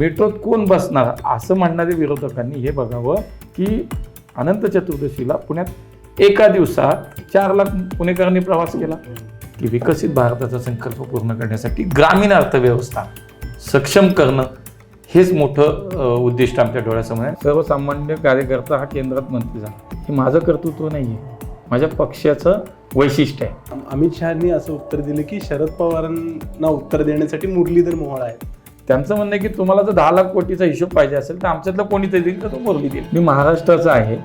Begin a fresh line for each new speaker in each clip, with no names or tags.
मेट्रोत कोण बसणार? असं म्हणणाऱ्या विरोधकांनी हे बघावं की अनंत चतुर्दशीला पुण्यात एका दिवसात चार लाख पुणेकरांनी प्रवास केला की विकसित भारताचा संकल्प पूर्ण करण्यासाठी ग्रामीण अर्थव्यवस्था सक्षम करणं हेच मोठं उद्दिष्ट आमच्या डोळ्यासमोर आहे. सर्वसामान्य कार्यकर्ता हा केंद्रात मंत्री झाला. हे माझं कर्तृत्व नाही आहे माझ्या पक्षाचं वैशिष्ट्य आहे.
अमित शहानी असं उत्तर दिलं की शरद पवारांना उत्तर देण्यासाठी मुरलीधर मोहोळ आहे
त्यांचं म्हणणं आहे की तुम्हाला जर दहा लाख कोटीचा हिशोब पाहिजे असेल तर आमच्यातलं कोणीतरी देईल तर तो मोरली देईल. मी महाराष्ट्राचा आहे.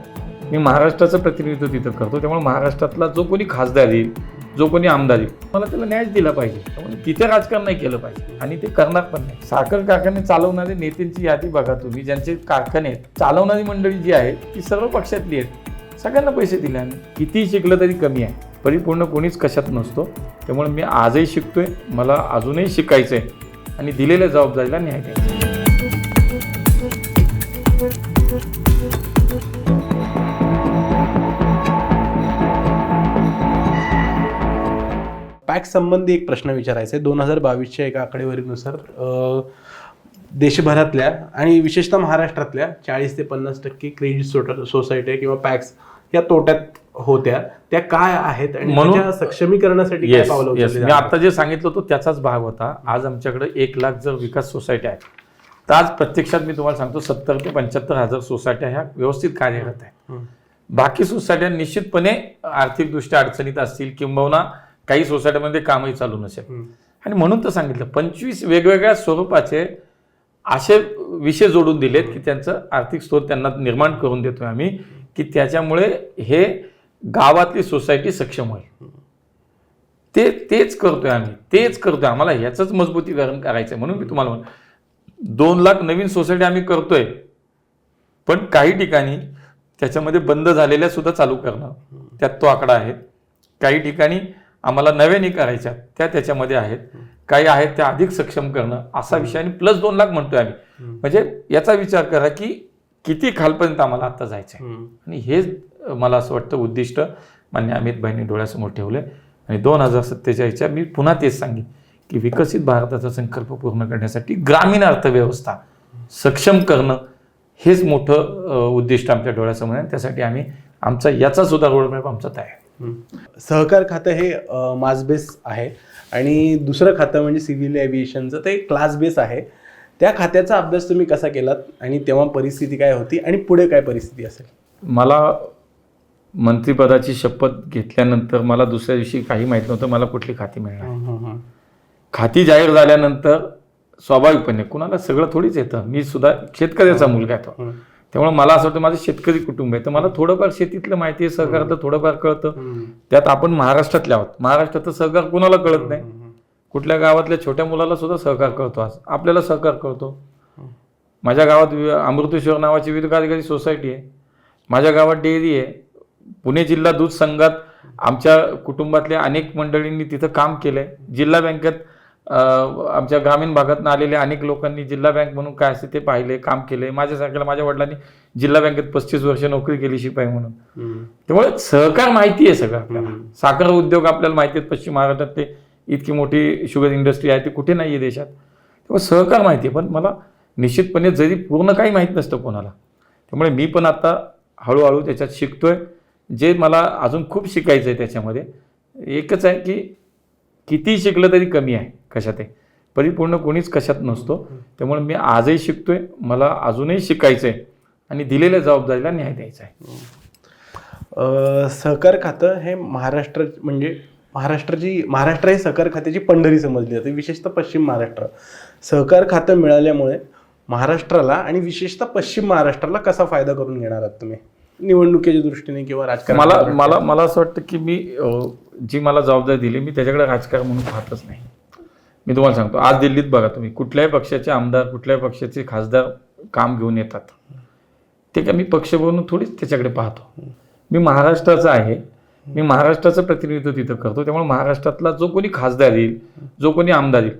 मी महाराष्ट्राचं प्रतिनिधित्व तिथं करतो. त्यामुळे महाराष्ट्रातला जो कोणी खासदार येईल जो कोणी आमदार येईल मला त्याला न्यायच दिला पाहिजे. त्यामुळे तिथे राजकारण नाही केलं पाहिजे. आणि ते करणार पण नाही. साखर कारखाने चालवणारे नेत्यांची यादी बघा तुम्ही. ज्यांचे कारखाने आहेत चालवणारी मंडळी जी आहे ती सर्व पक्षातली आहेत. सगळ्यांना पैसे दिले आम्ही. कितीही शिकलं तरी कमी आहे. परिपूर्ण कोणीच कशात नसतो. त्यामुळे मी आजही शिकतोय. मला अजूनही शिकायचं आहे आणि दिलेल्या जबाबदारीला न्याय द्यायचा.
पॅक संबंधी एक प्रश्न विचारायचा आहे दोन हजार बावीसच्या एका आकडेवारीनुसार देशभरातल्या आणि विशेषतः महाराष्ट्रातल्या चाळीस ते पन्नास टक्के क्रेडिट सोट सोसायटी किंवा पॅक्स या तोट्यात होत्या त्या काय आहेत आणि
म्हणून-
सक्षमीकरणासाठी
येस येस मी? आता जे सांगितलं होतं त्याचाच भाग होता आज आमच्याकडे एक लाख जर विकास सोसायट्या आहेत तर आज प्रत्यक्षात मी तुम्हाला सांगतो सत्तर ते पंच्याहत्तर हजार सोसायट्या ह्या व्यवस्थित कार्यरत आहेत. बाकी सोसायट्या निश्चितपणे आर्थिकदृष्ट्या अडचणीत असतील किंबहुना काही सोसायट्यामध्ये कामही चालू नसेल. आणि म्हणून तर सांगितलं पंचवीस वेगवेगळ्या स्वरूपाचे असे विषय जोडून दिलेत की त्यांचं आर्थिक स्रोत त्यांना निर्माण करून देतोय आम्ही की त्याच्यामुळे हे गावातली सोसायटी सक्षम होईल. ते तेच करतोय आम्ही. तेच करतोय. आम्हाला ह्याचंच मजबूतीकरण करायचं म्हणून मी तुम्हाला म्हणतो. दोन लाख नवीन सोसायटी आम्ही करतोय. पण काही ठिकाणी त्याच्यामध्ये बंद झालेल्या सुद्धा चालू करणं त्यात तो आकडा आहे. काही ठिकाणी आम्हाला नव्याने करायच्या त्या त्याच्यामध्ये आहेत. काही आहेत त्या अधिक सक्षम करणं असा विषय. आणि प्लस दोन लाख म्हणतोय आम्ही. म्हणजे याचा विचार करा की किती खालपर्यंत आम्हाला आता जायचं आहे
हं.
आणि हेच मला असं वाटतं उद्दिष्ट. मान्य अमित भाईंनी डोळ्यासमोर ठेवलं आणि दोन हजार सत्तेचाळीसच्या मी पुन्हा तेच सांगेन की विकसित भारताचा संकल्प पूर्ण करण्यासाठी ग्रामीण अर्थव्यवस्था सक्षम करणं हेच मोठं उद्दिष्ट आमच्या डोळ्यासमोर आहे. त्यासाठी आम्ही आमचा याचा सुद्धा रोडमॅप आमचा तयार आहे.
सहकार खातं हे मास बेस आहे. आणि दुसरं खातं म्हणजे सिव्हिल एव्हिएशनचं ते क्लास बेस आहे. त्या खात्याचा अभ्यास तुम्ही कसा केलात? आणि तेव्हा परिस्थिती काय होती? आणि पुढे काय परिस्थिती असेल?
मला मंत्रिपदाची शपथ घेतल्यानंतर मला दुसऱ्या दिवशी काही माहीत नव्हतं मला कुठली खाती मिळणार. खाती जाहीर झाल्यानंतर स्वाभाविकपणे कुणाला सगळं थोडीच येतं. मी सुद्धा शेतकऱ्याचा मुलगा आहे तो. त्यामुळे मला असं वाटतं माझं शेतकरी कुटुंब आहे. तर मला थोडंफार शेतीतलं माहिती आहे सहकार तर थोडंफार कळतं. त्यात आपण महाराष्ट्रातले आहोत. महाराष्ट्रात सहकार कुणाला कळत नाही. कुठल्या गावातल्या छोट्या मुलाला सुद्धा सहकार कळतो आज. आपल्याला सहकार कळतो माझ्या गावात वि- अमृतेश्वर नावाची विविधकारी सोसायटी आहे. माझ्या गावात डेअरी आहे. पुणे जिल्हा दूध संघात आमच्या कुटुंबातल्या अनेक मंडळींनी तिथं काम केलं आहे जिल्हा बँकेत आमच्या ग्रामीण भागातून आलेल्या अनेक लोकांनी जिल्हा बँक म्हणून काय असते ते पाहिले काम केले माझ्यासारख्याला माझ्या वडिलांनी जिल्हा बँकेत पस्तीस वर्ष नोकरी केली शिपाई म्हणून. त्यामुळे सहकार माहिती आहे सगळं आपल्याला. साखर उद्योग आपल्याला माहिती आहेत. पश्चिम महाराष्ट्रात ते इतकी मोठी शुगर इंडस्ट्री आहे ती कुठे नाही आहे देशात. तेव्हा सहकार माहिती आहे पण मला निश्चितपणे जरी पूर्ण काही माहीत नसतं कोणाला त्यामुळे मी पण आता हळूहळू त्याच्यात शिकतो आहे जे मला अजून खूप शिकायचं आहे त्याच्यामध्ये एकच आहे की किती शिकलं तरी कमी आहे कशात आहे. परिपूर्ण कोणीच कशात नसतो. त्यामुळे मी आजही शिकतो आहे मला अजूनही शिकायचं आहे आणि दिलेल्या जबाबदारीला न्याय द्यायचा आहे.
सहकार खातं हे महाराष्ट्र म्हणजे महाराष्ट्राची महाराष्ट्र हे सहकार खात्याची पंढरी समजली जाते विशेषतः पश्चिम महाराष्ट्र. सहकार खातं मिळाल्यामुळे महाराष्ट्राला आणि विशेषतः पश्चिम महाराष्ट्राला कसा फायदा करून घेणार आहात तुम्ही? निवडणुकीच्या दृष्टीने किंवा राजकारण
मला मला मला असं वाटतं की मी जी मला जबाबदारी दिली मी त्याच्याकडे राजकारण म्हणून पाहतच नाही. मी तुम्हाला सांगतो आज दिल्लीत बघा तुम्ही कुठल्याही पक्षाचे आमदार कुठल्याही पक्षाचे खासदार काम घेऊन येतात. ते का मी पक्ष म्हणून थोडीच त्याच्याकडे पाहतो. मी महाराष्ट्राचा आहे मी महाराष्ट्राचं प्रतिनिधित्व तिथं करतो. त्यामुळे महाराष्ट्रातला जो कोणी खासदार येईल जो कोणी आमदार येईल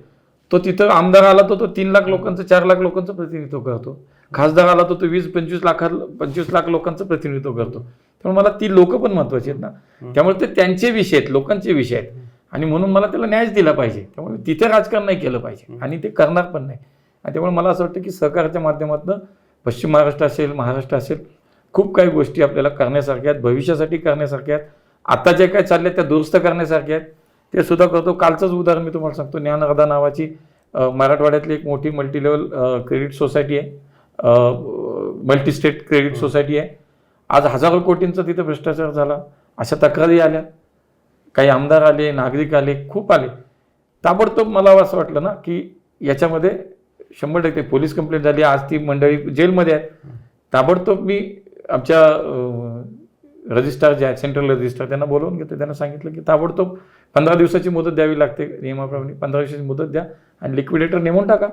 तो तिथं आमदार आला तर तो तीन लाख लोकांचं चार लाख लोकांचं प्रतिनिधित्व करतो. खासदार आला तर तो वीस पंचवीस लाखा पंचवीस लाख लोकांचं प्रतिनिधित्व करतो. त्यामुळे मला ती लोक पण महत्वाची आहेत ना. त्यामुळे ते त्यांचे विषय आहेत लोकांचे विषय आहेत. आणि म्हणून मला त्याला न्यायच दिला पाहिजे. त्यामुळे तिथे राजकारण नाही केलं पाहिजे. आणि ते करणार पण नाही. आणि त्यामुळे मला असं वाटतं की सहकाराच्या माध्यमातून पश्चिम महाराष्ट्र असेल महाराष्ट्र असेल खूप काही गोष्टी आपल्याला करण्यासारख्या आहेत भविष्यासाठी करण्यासारख्या आहेत. आता जे काय चालले त्या दुरुस्त करण्यासारख्या आहेत. ते सुद्धा करतो. कालचंच उदाहरण मी तुम्हाला सांगतो. ज्ञानराधा नावाची मराठवाड्यातली एक मोठी मल्टी लेवल क्रेडिट सोसायटी आहे. मल्टी स्टेट क्रेडिट सोसायटी आहे. आज हजारो कोटींचा तिथं भ्रष्टाचार झाला. अशा तक्रारी आल्या. काही आमदार आले नागरिक आले खूप आले. ताबडतोब मला असं वाटलं ना की याच्यामध्ये शंभर टक्के पोलीस कंप्लेंट झाली. आज ती मंडळी जेलमध्ये आहे. ताबडतोब मी आमच्या रजिस्ट्रार जे आहेत सेंट्रल रजिस्ट्रार त्यांना बोलवून घेतो त्यांना सांगितलं की ताबडतोब पंधरा दिवसाची मुदत द्यावी लागते. नियमाप्रमाणे पंधरा दिवसाची मुदत द्या आणि लिक्विडेटर नेमून टाका.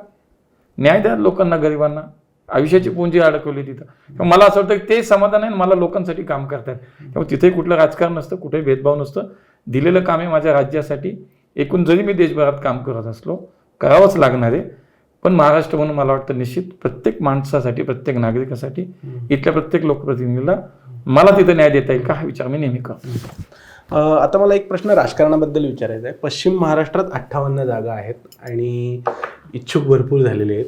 न्याय द्या लोकांना गरिबांना. आयुष्याची पुंजी अडकवली तिथं. मला असं वाटतं की ते समाधान आहे आणि मला लोकांसाठी काम करतात त्यामुळे तिथेही कुठलं राजकारण नसतं कुठेही भेदभाव नसतं. दिलेलं काम आहे माझ्या राज्यासाठी. एकूण जरी मी देशभरात काम करत असलो करावंच लागणार आहे. पण महाराष्ट्र म्हणून मला वाटतं निश्चित प्रत्येक माणसासाठी प्रत्येक नागरिकासाठी इथल्या प्रत्येक लोकप्रतिनिधीला मला तिथं न्याय देता येईल का हा विचार मी नेहमी करतो.
आता मला एक प्रश्न राजकारणाबद्दल विचारायचा आहे. पश्चिम महाराष्ट्रात अठ्ठावन्न जागा आहेत आणि इच्छुक भरपूर झालेले आहेत.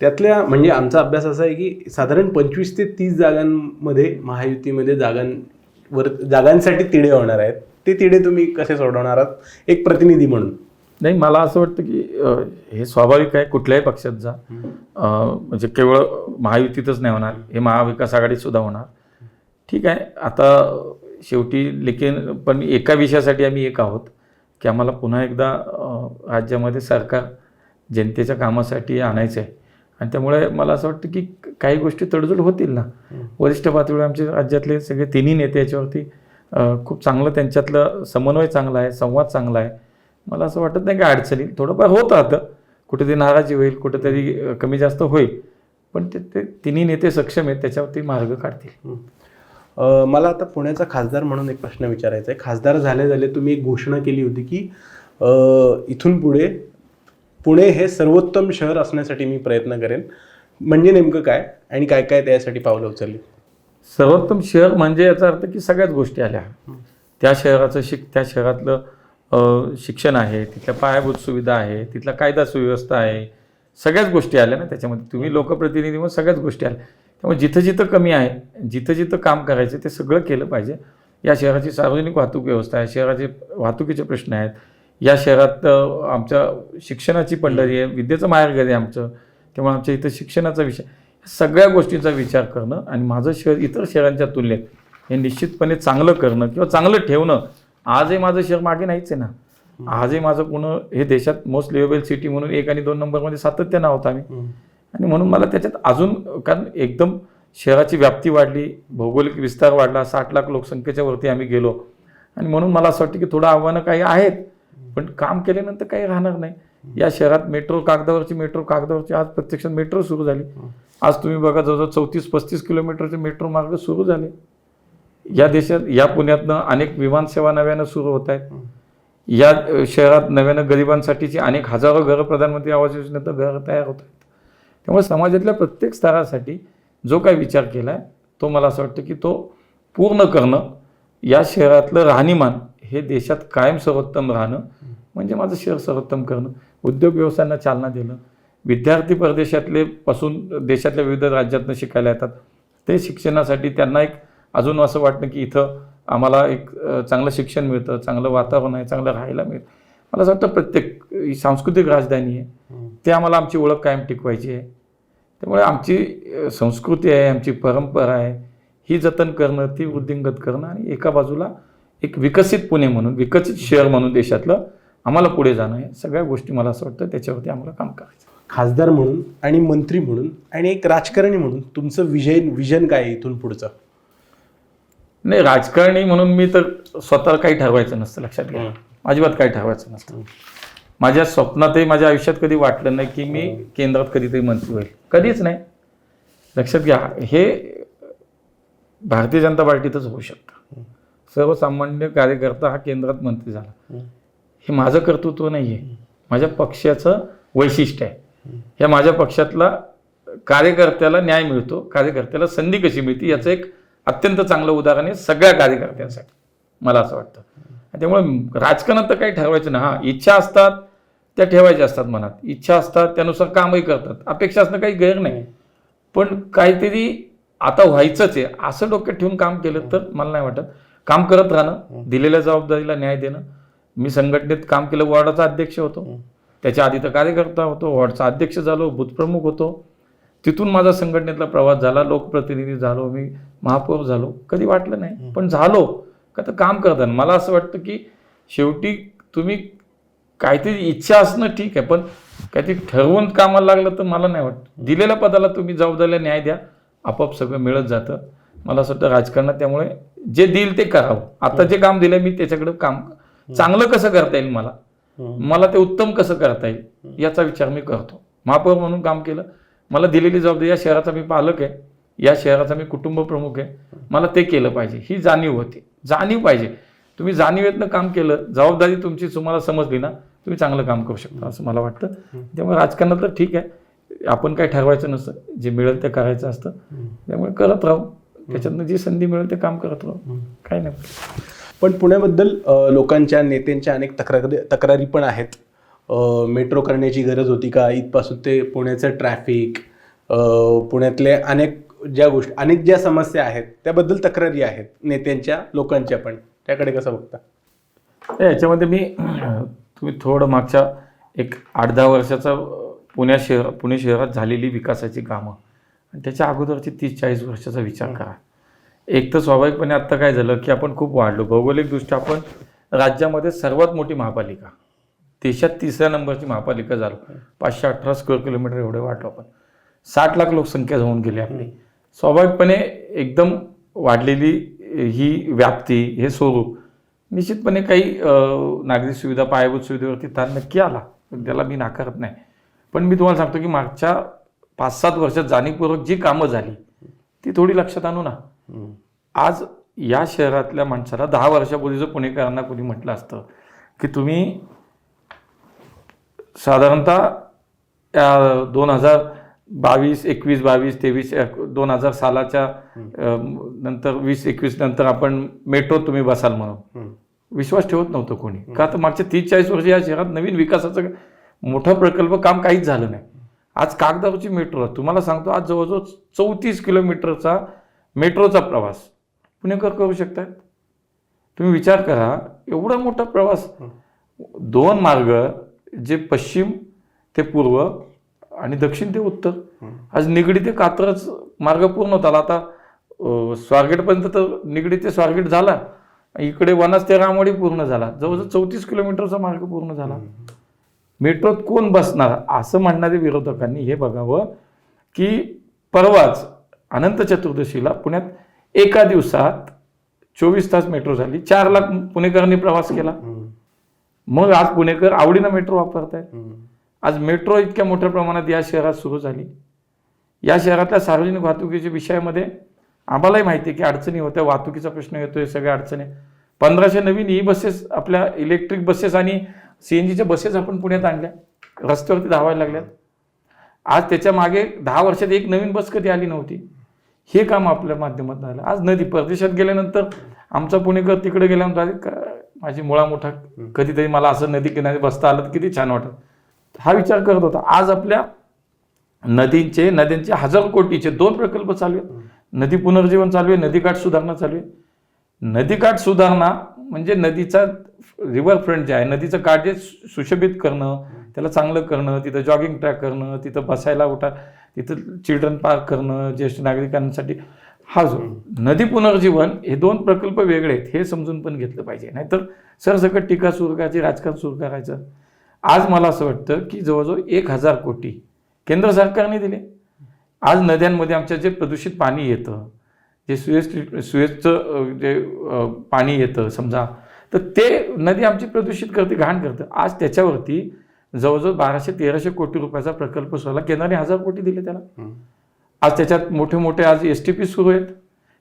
त्यातल्या म्हणजे आमचा अभ्यास असा आहे की साधारण पंचवीस ते तीस जागांमध्ये महायुतीमध्ये जागांवर जागांसाठी तिढे होणार आहेत. ते तिढे तुम्ही कसे सोडवणार आहात? एक प्रतिनिधी म्हणून.
नाही मला असं वाटतं की हे स्वाभाविक आहे कुठल्याही पक्षात जा. म्हणजे केवळ महायुतीतच नाही होणार हे महाविकास आघाडीत सुद्धा होणार. ठीक आहे आता शेवटी लेकिन पण एका विषयासाठी आम्ही एक आहोत की आम्हाला पुन्हा एकदा राज्यामध्ये सरकार जनतेच्या कामासाठी आणायचं आहे आणि त्यामुळे मला असं वाटतं की काही गोष्टी तडजोड होतील ना. वरिष्ठ पातळीवर आमचे राज्यातले सगळे तिन्ही नेते याच्यावरती खूप चांगलं त्यांच्यातलं समन्वय चांगला आहे संवाद चांगला आहे. मला असं वाटत नाही की अडचणी. थोडंफार होत राहतं कुठेतरी नाराजी होईल कुठेतरी कमी जास्त होईल. पण ते ते तिन्ही नेते सक्षम आहेत त्याच्यावरती मार्ग काढतील.
मला आता पुण्याचा खासदार म्हणून एक प्रश्न विचारायचा आहे. खासदार झाले झाले तुम्ही एक घोषणा केली होती की इथून पुढे पुणे हे सर्वोत्तम शहर असण्यासाठी मी प्रयत्न करेन. म्हणजे नेमकं काय आणि काय काय त्यासाठी पावलं उचलली?
सर्वोत्तम शहर म्हणजे याचा अर्थ की सगळ्याच गोष्टी आल्या. त्या शहराचं शिक त्या शहरातलं शिक्षण आहे तिथल्या पायाभूत सुविधा आहे तिथला कायदा सुव्यवस्था आहे सगळ्याच गोष्टी आल्या ना त्याच्यामध्ये. तुम्ही लोकप्रतिनिधी म्हणून सगळ्याच गोष्टी आल्या. त्यामुळे जिथं जिथं कमी आहे जिथं जिथं काम करायचं ते सगळं केलं पाहिजे. या शहराची सार्वजनिक वाहतूक व्यवस्था आहे शहराचे वाहतुकीचे प्रश्न आहेत. या शहरात आमच्या शिक्षणाची पंढरी आहे विद्येचं माहेरघर आहे आमचं. त्यामुळे आमच्या इथं शिक्षणाचा विषय सगळ्या गोष्टींचा विचार करणं आणि माझं शहर इतर शहरांच्या तुलनेत हे निश्चितपणे चांगलं करणं किंवा चांगलं ठेवणं आजही माझं शहर मागे नाहीच आहे ना. आजही माझं पुणे हे देशात मोस्ट लिव्हेबल सिटी म्हणून एक आणि दोन नंबरमध्ये सातत्यानं आहोत आम्ही. आणि म्हणून मला त्याच्यात अजून कारण एकदम शहराची व्याप्ती वाढली भौगोलिक विस्तार वाढला साठ लाख लोकसंख्येच्या वरती आम्ही गेलो. आणि म्हणून मला असं वाटतं की थोडं आव्हानं काही आहेत पण काम केल्यानंतर काही राहणार नाही. या शहरात मेट्रो कागदावरची मेट्रो कागदावरची आज प्रत्यक्षात मेट्रो सुरू झाली. आज तुम्ही बघा जवळजवळ चौतीस पस्तीस किलोमीटरचे मेट्रो मार्ग सुरू झाले. या देशात या पुण्यातनं अनेक विमानसेवा नव्यानं सुरू होत आहेत. या शहरात नव्यानं गरिबांसाठीची अनेक हजारो घरं प्रधानमंत्री आवास योजनेतनं घरं तयार होत आहेत. त्यामुळे समाजातल्या प्रत्येक स्तरासाठी जो काही विचार केला आहे तो मला असं वाटतं की तो पूर्ण करणं या शहरातलं राहणीमान हे देशात कायम सर्वोत्तम राहणं म्हणजे माझं शहर सर्वोत्तम करणं उद्योग व्यवसायांना चालना देणं विद्यार्थी परदेशातले पासून देशातल्या विविध राज्यातनं शिकायला येतात ते शिक्षणासाठी त्यांना एक अजून असं वाटतं की इथं आम्हाला एक चांगलं शिक्षण मिळतं चांगलं वातावरण आहे चांगलं राहायला मिळतं. मला असं वाटतं प्रत्येक ही सांस्कृतिक राजधानी आहे. ते आम्हाला आमची ओळख कायम टिकवायची आहे. त्यामुळे आमची संस्कृती आहे आमची परंपरा आहे ही जतन करणं ती वृद्धिंगत करणं आणि एका बाजूला एक विकसित पुणे म्हणून विकसित शहर म्हणून देशातलं आम्हाला पुढे जाणं आहे. सगळ्या गोष्टी मला असं वाटतं त्याच्यावरती आम्हाला काम करायचं
खासदार म्हणून आणि मंत्री म्हणून आणि एक राजकारणी म्हणून तुमचं विजन विजन काय आहे इथून पुढचं?
नाही राजकारणी म्हणून मी तर स्वतः काही ठरवायचं नसतं लक्षात घ्या. अजिबात काही ठरवायचं नसतं. माझ्या स्वप्नातही माझ्या आयुष्यात कधी वाटलं नाही की मी केंद्रात कधीतरी मंत्री होईल. कधीच नाही. लक्षात घ्या हे भारतीय जनता पार्टीतच होऊ शकतं. सर्वसामान्य कार्यकर्ता हा केंद्रात मंत्री झाला. हे माझं कर्तृत्व नाही आहे माझ्या पक्षाचं वैशिष्ट्य आहे. या माझ्या पक्षातला कार्यकर्त्याला न्याय मिळतो कार्यकर्त्याला संधी कशी मिळते याचं एक अत्यंत चांगलं उदाहरण आहे सगळ्या कार्यकर्त्यांसाठी मला असं वाटतं. त्यामुळे राजकारणात तर काही ठरवायचं ना हां इच्छा असतात त्या ठेवायच्या असतात मनात. इच्छा असतात त्यानुसार कामही करतात. अपेक्षा असणं काही गैर नाही. पण काहीतरी आता व्हायचंच आहे. असं डोक्यात ठेवून काम केलं तर मला नाही वाटत. काम करत राहणं दिलेल्या जबाबदारीला न्याय देणं. मी संघटनेत काम केलं वॉर्डाचा अध्यक्ष होतो. त्याच्या आधी तर कार्यकर्ता होतो वॉर्डचा अध्यक्ष झालो बूथप्रमुख होतो. तिथून माझा संघटनेतला प्रवास झाला लोकप्रतिनिधी झालो मी महापौर झालो. कधी वाटलं नाही पण झालो. का तर काम करताना मला असं वाटतं की शेवटी तुम्ही काहीतरी इच्छा असणं ठीक आहे पण काहीतरी ठरवून कामाला लागलं तर मला नाही वाटत. दिलेल्या पदाला तुम्ही जबाबदारीला न्याय द्या. आपोआप सगळं मिळत जातं. मला असं वाटतं राजकारणात त्यामुळे जे देईल ते करावं. आता जे काम दिलंय मी त्याच्याकडे काम चांगलं कसं करता येईल मला? मला ते उत्तम कसं करता येईल? याचा विचार मी करतो. महापौर म्हणून काम केलं. मला दिलेली जबाबदारी या शहराचा मी पालक आहे. या शहराचा मी कुटुंब प्रमुख आहे. मला ते केलं पाहिजे. ही जाणीव होती. जाणीव पाहिजे. तुम्ही जाणीवेतनं काम केलं जबाबदारी तुमची तुम्हाला समजली ना तुम्ही चांगलं काम करू शकता असं मला वाटतं. त्यामुळे राजकारणात तर ठीक आहे. आपण काय ठरवायचं नसतं. जे मिळेल ते करायचं असतं. त्यामुळे करत राहू. त्याच्यातनं जी संधी मिळेल ते काम करत राहू. काय नाही.
पण पुण्याबद्दल लोकांच्या नेत्यांच्या अनेक तक्रारी तक्रारी पण आहेत. मेट्रो करण्याची गरज होती का? इथपासून ते पुण्याचं ट्रॅफिक पुण्यातले अनेक ज्या गोष्टी अनेक ज्या समस्या आहेत त्याबद्दल तक्रारी आहेत नेत्यांच्या लोकांच्या पण. त्याकडे कसं बघता?
याच्यामध्ये मी तुम्ही थोडं मागच्या एक आठ दहा वर्षाचा पुण्या शहर पुणे शहरात झालेली विकासाची कामं. आणि त्याच्या अगोदरची तीस चाळीस वर्षाचा विचार करा. एक तर स्वाभाविकपणे आत्ता काय झालं की आपण खूप वाढलो. भौगोलिकदृष्ट्या आपण राज्यामध्ये सर्वात मोठी महापालिका. देशात तिसऱ्या नंबरची महापालिका झालो. पाचशे अठरा स्क्वेअर किलोमीटर एवढे वाटलो आपण. साठ लाख लोकसंख्या होऊन गेली आपली. स्वाभाविकपणे एकदम वाढलेली ही व्याप्ती हे स्वरूप निश्चितपणे काही नागरिक सुविधा पायाभूत सुविधेवरती ताण नक्की आला. त्याला मी नाकारत नाही. पण मी तुम्हाला सांगतो की मागच्या पाच सात वर्षात जाणीवपूर्वक जी कामं झाली ती थोडी लक्षात आणू ना. आज या शहरातल्या माणसाला दहा वर्षापूर्वी जर पुणेकरांना कोणी म्हटलं असतं की तुम्ही साधारणतः दोन हजार बावीस एकवीस बावीस तेवीस दोन हजार सालाच्या नंतर वीस एकवीस नंतर आपण मेट्रो तुम्ही बसाल म्हणून. विश्वास ठेवत नव्हतं कोणी. का तर मागच्या तीस चाळीस वर्ष या शहरात नवीन विकासाचं मोठा प्रकल्प काम काहीच झालं नाही. आज कागदावरची मेट्रो तुम्हाला सांगतो आज जवळजवळ चौतीस किलोमीटरचा मेट्रोचा प्रवास पुणेकर करू शकतात तुम्ही विचार करा एवढा मोठा प्रवास दोन मार्ग जे पश्चिम ते पूर्व आणि दक्षिण ते उत्तर. आज निगडी ते कात्रच मार्ग पूर्ण होता. आता स्वारगेटपर्यंत तर निगडी ते स्वारगेट झाला. इकडे वनास ते रामवाडी पूर्ण झाला. जवळजवळ चौतीस किलोमीटरचा मार्ग पूर्ण झाला. मेट्रोत कोण बसणार? असं म्हणणारे विरोधकांनी हे बघावं की परवाच अनंत चतुर्दशीला पुण्यात एका दिवसात चोवीस तास मेट्रो झाली. चार लाख पुणेकरांनी प्रवास केला. मग आज पुणेकर आवडीनं मेट्रो वापरतायत. आज मेट्रो इतक्या मोठ्या प्रमाणात या शहरात सुरू झाली. या शहरातल्या सार्वजनिक वाहतुकीच्या विषयामध्ये आम्हालाही माहिती आहे की अडचणी होत्या. वाहतुकीचा प्रश्न येतोय सगळ्या अडचणी. पंधराशे नवीन ई बसेस आपल्या इलेक्ट्रिक बसेस आणि सी एन जीच्या बसेस आपण पुण्यात आणल्या. रस्त्यावरती धावायला लागल्यात. आज त्याच्यामागे दहा वर्षात एक नवीन बस कधी आली नव्हती? हे काम आपल्या माध्यमातून आलं. आज नदी परदेशात गेल्यानंतर आमचा पुणेकर तिकडे गेल्यानंतर माझी मुळा मोठा कधीतरी मला असं नदी किनारी बसता आलं तर किती छान वाटत. हा विचार करत होता. आज आपल्या नदींचे नद्यांचे हजार कोटीचे दोन प्रकल्प चालू आहेत. नदी पुनर्जीवन चालू आहे नदीकाठ सुधारणा चालू आहे. नदीकाठ सुधारणा म्हणजे नदीचा रिव्हर फ्रंट जे आहे नदीचं काठ जे सुशोभित करणं त्याला चांगलं करणं तिथं जॉगिंग ट्रॅक करणं तिथं बसायला उठा तिथं चिल्ड्रन पार्क करणं ज्येष्ठ नागरिकांसाठी हा जो नदी पुनर्जीवन हे दोन प्रकल्प वेगळे आहेत हे समजून पण घेतलं पाहिजे. नाहीतर सरसकट टीका सुरू करायची राजकारण सुरू करायचं. आज मला असं वाटतं की जवळजवळ एक हजार कोटी केंद्र सरकारने दिले. आज नद्यांमध्ये आमच्या जे प्रदूषित पाणी येतं जे सुएज सुएजचं जे पाणी येतं समजा तर ते नदी आमची प्रदूषित करते घाण करतं. आज त्याच्यावरती जवळजवळ बाराशे तेराशे कोटी रुपयाचा प्रकल्प सोडला केंद्राने हजार कोटी दिले त्याला. आज त्याच्यात मोठे मोठे आज एस टी पी सुरू आहेत.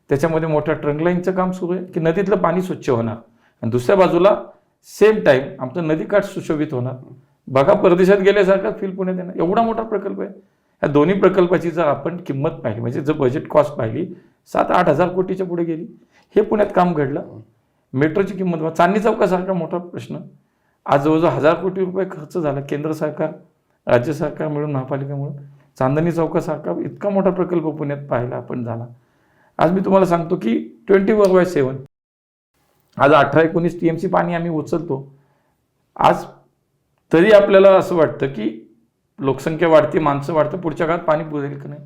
त्याच्यामध्ये मोठ्या ट्रंकलाईनचं काम सुरू आहे. की नदीतलं पाणी स्वच्छ होणार. आणि दुसऱ्या बाजूला सेम टाईम आमचं नदीकाठ सुशोभित होणार. बघा परदेशात गेल्यासारखा फील पुण्यात येणार. एवढा मोठा प्रकल्प आहे. या दोन्ही प्रकल्पाची जर आपण किंमत पाहिली म्हणजे जर बजेट कॉस्ट पाहिली सात आठ हजार कोटीच्या पुढे गेली. हे पुण्यात काम घडलं. मेट्रोची किंमत चांदणी चौकासारखा मोठा प्रश्न. आज जवळजवळ हजार कोटी रुपये खर्च झाला केंद्र सरकार राज्य सरकार मिळून महापालिका मिळून चांदणी चौकासारखा इतका मोठा प्रकल्प पुण्यात पाहायला आपण झाला. आज मी तुम्हाला सांगतो की ट्वेंटी फोर बाय सेवन आज अठरा एकोणीस टी एम सी पाणी आम्ही उचलतो. आज तरी आपल्याला असं वाटतं की लोकसंख्या वाढते माणसं वाढतं पुढच्या काळात पाणी पुरेल की नाही?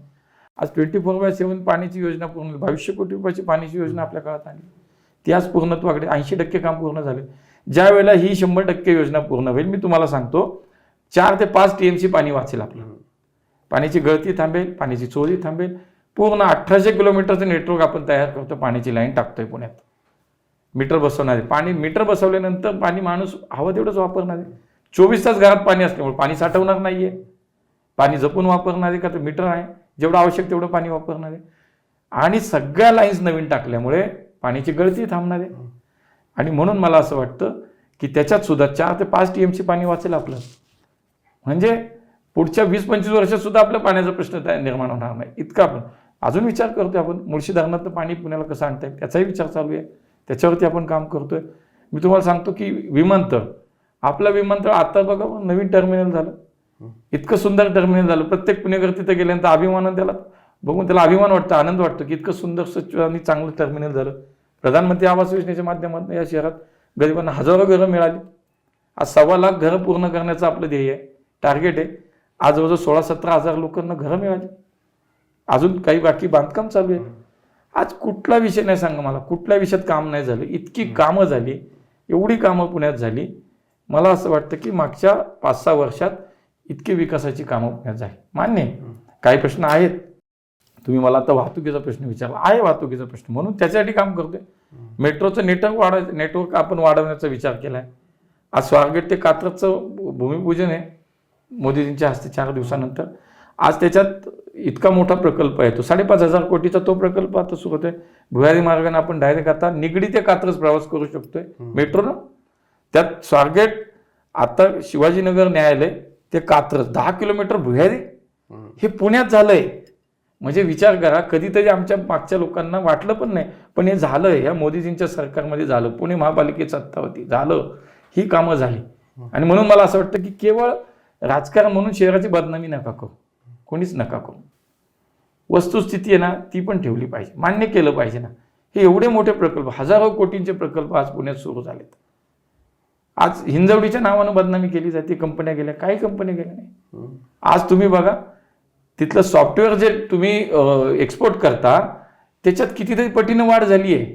आज ट्वेंटी फोर बाय सेवन पाण्याची योजना पूर्ण झाली. बावीसशे कोटी रुपयाची पाण्याची योजना आपल्या काळात आली. ती आज पूर्णत्वाकडे ऐंशी टक्के काम पूर्ण झाले. ज्या वेळेला ही शंभर टक्के योजना पूर्ण होईल मी तुम्हाला सांगतो चार ते पाच टी एम सी पाणी वाचेल आपलं. पाण्याची गळती थांबेल पाण्याची चोरी थांबेल. पूर्ण अठराशे किलोमीटरचं नेटवर्क आपण तयार करतो पाण्याची लाईन टाकतोय पुण्यात. मीटर बसवणार. आहे पाणी मीटर बसवल्यानंतर पाणी माणूस हवं तेवढंच वापरणार आहे. चोवीस तास घरात पाणी असल्यामुळे पाणी साठवणार नाहीये. पाणी जपून वापरणार आहे का तर मीटर आहे. जेवढं आवश्यक तेवढं पाणी वापरणार आहे. आणि सगळ्या लाईन्स नवीन टाकल्यामुळे पाण्याची गळती थांबणार आहे. आणि म्हणून मला असं वाटतं की त्याच्यात सुद्धा चार ते पाच टी एमची पाणी वाचेल आपलं. म्हणजे पुढच्या वीस पंचवीस वर्षात सुद्धा आपल्या पाण्याचा प्रश्न तयार निर्माण होणार नाही. इतका आपण अजून विचार करतोय आपण. मुळशी धरणातलं पाणी पुण्याला कसं आणता येईल त्याचाही विचार चालू आहे. त्याच्यावरती आपण काम करतोय. मी तुम्हाला सांगतो की विमानतळ आपलं विमानतळ आता बघा नवीन टर्मिनल झालं. इतकं सुंदर टर्मिनल झालं. प्रत्येक पुणेकर तिथे गेल्यानंतर अभिमान त्याला बघून त्याला अभिमान वाटतं आनंद वाटतो की इतकं सुंदर स्वच्छ आणि चांगलं टर्मिनल झालं. प्रधानमंत्री आवास योजनेच्या माध्यमातून या शहरात गरिबांना हजारो घरं मिळाली. आज सव्वा लाख घरं पूर्ण करण्याचं आपलं ध्येय आहे. टार्गेट आहे. आज जवळजवळ सोळा सतरा हजार लोकांना घरं मिळाली. अजून काही बाकी बांधकाम चालू आहे आज कुठला विषय नाही सांगा मला. कुठल्या विषयात काम नाही झालं. इतकी कामं झाली. एवढी कामं पुण्यात झाली. मला असं वाटतं की मागच्या पाच सहा वर्षात इतकी विकासाची कामं पुण्यात झाली. मान्य काही प्रश्न आहेत. तुम्ही मला आता वाहतुकीचा प्रश्न विचारला. आहे वाहतुकीचा प्रश्न. म्हणून त्याच्यासाठी काम करतोय. मेट्रोचं नेटवर्क वाढवायचं नेटवर्क आपण वाढवण्याचा विचार केला आहे आज स्वारगेट ते कात्रजचं भूमिपूजन आहे. मोदीजींच्या हस्ते चार दिवसानंतर. आज त्याच्यात इतका मोठा प्रकल्प आहे तो साडेपाच हजार कोटीचा तो प्रकल्प आता सुरू होतोय. भुयारी मार्गाने आपण डायरेक्ट आता निगडी ते कात्रज प्रवास करू शकतोय. मेट्रोनं त्यात स्वारगेट आता शिवाजीनगर न्यायालय ते कात्रज दहा किलोमीटर भुयारी. हे पुण्यात झालंय. म्हणजे विचार करा कधीतरी आमच्या मागच्या लोकांना वाटलं पण नाही. पण हे झालं ह्या मोदीजींच्या सरकारमध्ये झालं. पुणे महापालिकेची सत्ता होती झालं. ही कामं झाली. आणि म्हणून मला असं वाटतं की केवळ राजकारण म्हणून शहराची बदनामी नका करू. कोणीच नका करू. वस्तुस्थिती आहे ना ती पण ठेवली पाहिजे. मान्य केलं पाहिजे ना. हे एवढे मोठे प्रकल्प हजारो कोटींचे प्रकल्प आज पुण्यात सुरू झालेत. आज हिंजवडीच्या नावानं बदनामी केली जाते कंपन्या गेल्या काही कंपन्या गेल्या नाही. आज तुम्ही बघा तिथलं सॉफ्टवेअर जे तुम्ही एक्सपोर्ट करता त्याच्यात कितीतरी पटीनं वाढ झाली आहे.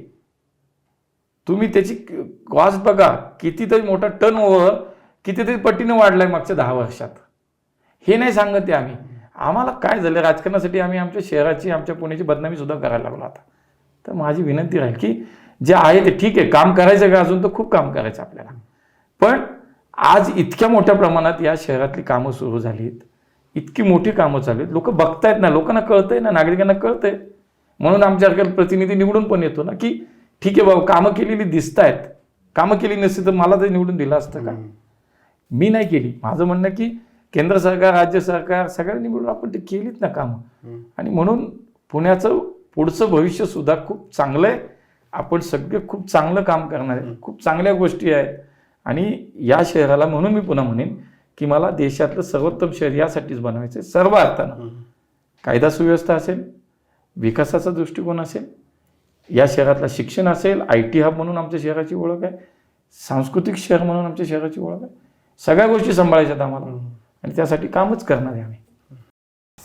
तुम्ही त्याची कॉस्ट बघा कितीतरी मोठा टर्न ओव्हर कितीतरी पटीनं वाढलाय मागच्या दहा वर्षात. हे नाही सांगत आहे आम्ही. आम्हाला काय झालं? राजकारणासाठी आम्ही आमच्या शहराची आमच्या पुण्याची बदनामी सुद्धा करायला लागलो आता. तर माझी विनंती राहील की जे आहे ते ठीक आहे. काम करायचं का अजून? तर खूप काम करायचं आपल्याला. पण आज इतक्या मोठ्या प्रमाणात या शहरातली कामं सुरू झालीत. इतकी मोठी कामं चालू आहेत. लोक बघतायत ना. लोकांना कळतंय ना. नागरिकांना कळतंय. म्हणून आमच्यासारखा प्रतिनिधी निवडून पण येतो ना की ठीक आहे बाबा कामं केलेली दिसत आहेत कामं केली नसती तर मला ते निवडून दिलं असतं का? मी नाही केली. माझं म्हणणं की केंद्र सरकार राज्य सरकार सगळ्यांनी मिळून आपण ते केलीत ना कामं. आणि म्हणून पुण्याचं पुढचं भविष्य सुद्धा खूप चांगलं आहे. आपण सगळे खूप चांगलं काम करणार आहे. खूप चांगल्या गोष्टी आहेत. आणि या शहराला म्हणून मी पुन्हा म्हणेन की मला देशातलं सर्वोत्तम शहर यासाठीच बनवायचं आहे सर्व अर्थानं. कायदा सुव्यवस्था असेल विकासाचा दृष्टिकोन असेल या शहरातलं शिक्षण असेल आय टी हब म्हणून आमच्या शहराची ओळख आहे सांस्कृतिक शहर म्हणून आमच्या शहराची ओळख आहे सगळ्या गोष्टी सांभाळायच्यात आम्हाला. आणि त्यासाठी कामच करणार आहे आम्ही.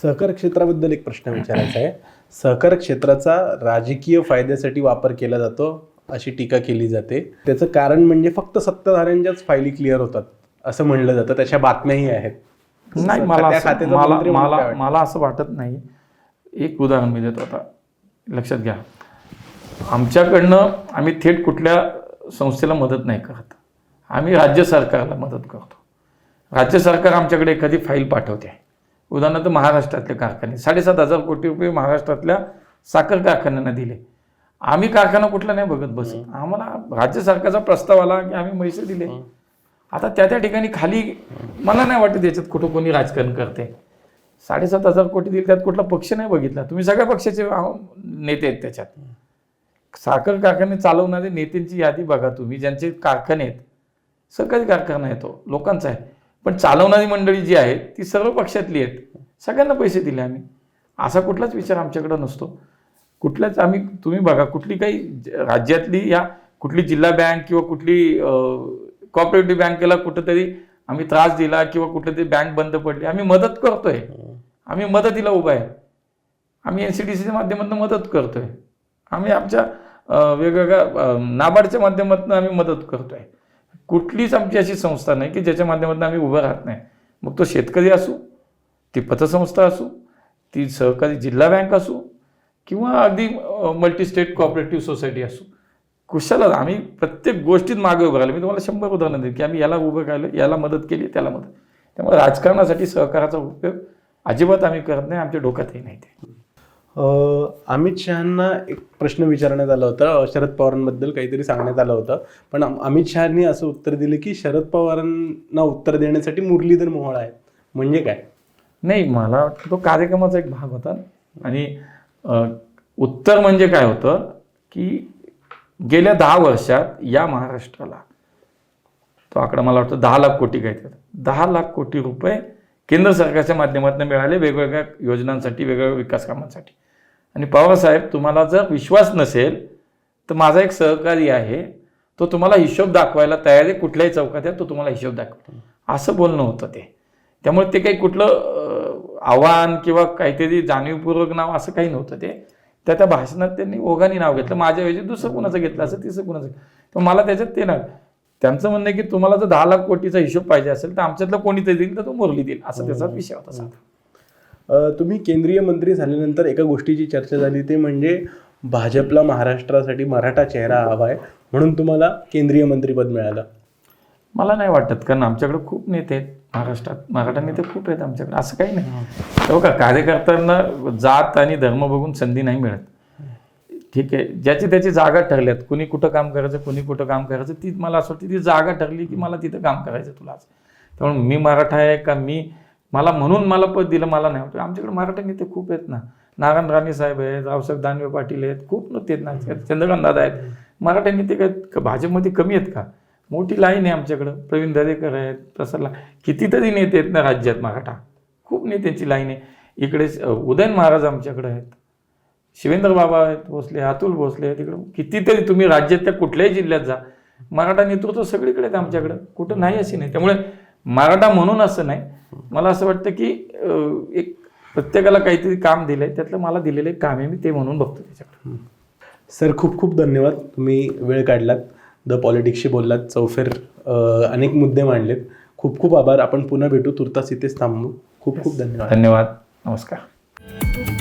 सहकार क्षेत्राबद्दल एक प्रश्न विचारायचा आहे. सहकार क्षेत्राचा राजकीय फायद्यासाठी वापर केला जातो अशी टीका केली जाते. त्याचं कारण म्हणजे फक्त सत्ताधाऱ्यांच्याच फायली क्लिअर होतात असं म्हणलं जातं. त्याच्या बातम्याही आहेत.
नाही मला मला? मला असं वाटत नाही. एक उदाहरण मी देतो आता. लक्षात घ्या. आमच्याकडनं आम्ही थेट कुठल्या संस्थेला मदत नाही करत. आम्ही राज्य सरकारला मदत करतो. राज्य सरकार आमच्याकडे एखादी फाईल पाठवते. उदाहरणार्थ महाराष्ट्रातले कारखाने साडेसात हजार कोटी रुपये महाराष्ट्रातल्या साखर कारखान्यांना दिले. आम्ही कारखाना कुठला नाही बघत बसत. आम्हाला राज्य सरकारचा प्रस्ताव आला की आम्ही पैसे दिले. आता त्या त्या ठिकाणी खाली मला नाही वाटत याच्यात कुठं कोणी राजकारण करते. साडेसात हजार कोटी दिले त्यात कुठला पक्ष नाही बघितला. तुम्ही सगळ्या पक्षाचे नेते आहेत त्याच्यात. साखर कारखाने चालवणारे नेत्यांची यादी बघा तुम्ही. ज्यांचे कारखाने आहेत सहकारी कारखाना येतो लोकांचा आहे. पण चालवणारी मंडळी जी आहे ती सर्व पक्षातली आहेत. सगळ्यांना पैसे दिले आम्ही. असा कुठलाच विचार आमच्याकडं नसतो. कुठल्याच आम्ही तुम्ही बघा कुठली काही राज्यातली या कुठली जिल्हा बँक किंवा कुठली कॉपरेटिव्ह बँकेला कुठंतरी आम्ही त्रास दिला किंवा कुठेतरी बँक बंद पडली. आम्ही मदत करतोय. आम्ही मदतीला उभा आहे. आम्ही एन सी डी सीच्या माध्यमातून मदत करतोय. आम्ही आमच्या वेगवेगळ्या नाबार्डच्या माध्यमातून आम्ही मदत करतोय. कुठलीच आमची अशी संस्था नाही की ज्याच्या माध्यमातून आम्ही उभं राहत नाही. मग तो शेतकरी असू ती पतसंस्था असू ती सहकारी जिल्हा बँक असू किंवा अगदी मल्टी स्टेट कॉपरेटिव्ह सोसायटी असू. कुशाला आम्ही प्रत्येक गोष्टीत मागे उभं राहिलो. मी तुम्हाला शंभर उदाहरणं देईन की आम्ही याला उभं राहिलो याला मदत केली त्याला मदत. त्यामुळे राजकारणासाठी सहकाराचा उपयोग अजिबात आम्ही करत नाही. आमच्या डोक्यातही नाही ते.
अमित शहांना एक प्रश्न विचारण्यात आला होता. शरद पवारांबद्दल काहीतरी सांगण्यात आलं होतं. पण अमित शहानी असं उत्तर दिलं की शरद पवारांना उत्तर देण्यासाठी मुरलीधर मोहोळ आहे. म्हणजे काय?
नाही मला वाटतं तो कार्यक्रमाचा एक भाग होता. आणि उत्तर म्हणजे काय होतं की गेल्या दहा वर्षात या महाराष्ट्राला तो आकडा मला वाटतं दहा लाख कोटी काहीतरी दहा लाख कोटी रुपये केंद्र सरकारच्या माध्यमातून मिळाले वेगवेगळ्या योजनांसाठी वेगवेगळ्या विकास कामांसाठी. आणि पवारसाहेब तुम्हाला जर विश्वास नसेल तर माझा एक सहकारी आहे तो तुम्हाला हिशोब दाखवायला तयार आहे कुठल्याही चौकात आहे तो तुम्हाला हिशोब दाखवतो. असं बोलणं होतं ते. त्यामुळे ते काही कुठलं आव्हान किंवा काहीतरी जाणीवपूर्वक नाव असं काही नव्हतं ते. त्या त्या भाषणात त्यांनी ओघाने नाव घेतलं. माझ्या ऐवजी दुसरं कुणाचं घेतलं असं तिसरं कुणाचं तर मला त्याच्यात ते नाही. त्यांचं म्हणणं आहे की तुम्हाला जर दहा लाख कोटीचा हिशोब पाहिजे असेल तर आमच्यातलं कोणीतरी देईल तर तो मुरली देईल असा त्याचा विषय होता साधा.
तुम्ही केंद्रीय मंत्री झाल्यानंतर एका गोष्टीची चर्चा झाली ते म्हणजे भाजपला महाराष्ट्रासाठी मराठा चेहरा हवा आहे म्हणून तुम्हाला केंद्रीय मंत्रीपद मिळालं.
मला नाही वाटत कारण आमच्याकडे खूप नेते आहेत महाराष्ट्रात. मराठा नेते खूप आहेत आमच्याकडे असं काही नाही. हो का? कार्यकर्त्यांना जात आणि धर्म बघून संधी नाही मिळत. ठीक आहे ज्याची त्याची जागा ठरल्यात कुणी कुठं काम करायचं कुणी कुठं काम करायचं ती मला असं वाटतं ती जागा ठरली की मला तिथं काम करायचं तुला त्यामुळे मी मराठा आहे का मी मला म्हणून मला पद दिलं मला नाही वाटतं आमच्याकडे मराठा नेते खूप आहेत ना. नारायण राणे साहेब आहेत रावसाहेब दानवे पाटील आहेत खूप नेते आहेत ना. चंद्रकांत दादा आहेत. मराठा नेते काय भाजपमध्ये कमी आहेत का? मोठी लाईन आहे आमच्याकडं. प्रवीण दरेकर आहेत प्रसादला कितीतरी नेते आहेत ना राज्यात मराठा. खूप नेत्यांची लाईन आहे. इकडे उदयन महाराज आमच्याकडे आहेत. शिवेंद्र बाबा आहेत भोसले अतुल भोसले आहेत. इकडं कितीतरी तुम्ही राज्यातल्या कुठल्याही जिल्ह्यात जा. मराठा नेतृत्व सगळीकडे आहेत आमच्याकडं. कुठं नाही अशी नाही. त्यामुळे मराठा म्हणून असं नाही. मला असं वाटतं की एक प्रत्येकाला काहीतरी काम दिलंय त्यातलं मला दिलेलं काम आहे मी ते म्हणून बघतो त्याच्याकडे.
सर खूप खूप धन्यवाद. तुम्ही वेळ काढलात. द पॉलिटिक्सशी बोललात. चौफेर अनेक मुद्दे मांडलेत. खूप खूप आभार. आपण पुन्हा भेटू. तुर्तास इथेच थांबू. खूप खूप धन्यवाद.
धन्यवाद. नमस्कार.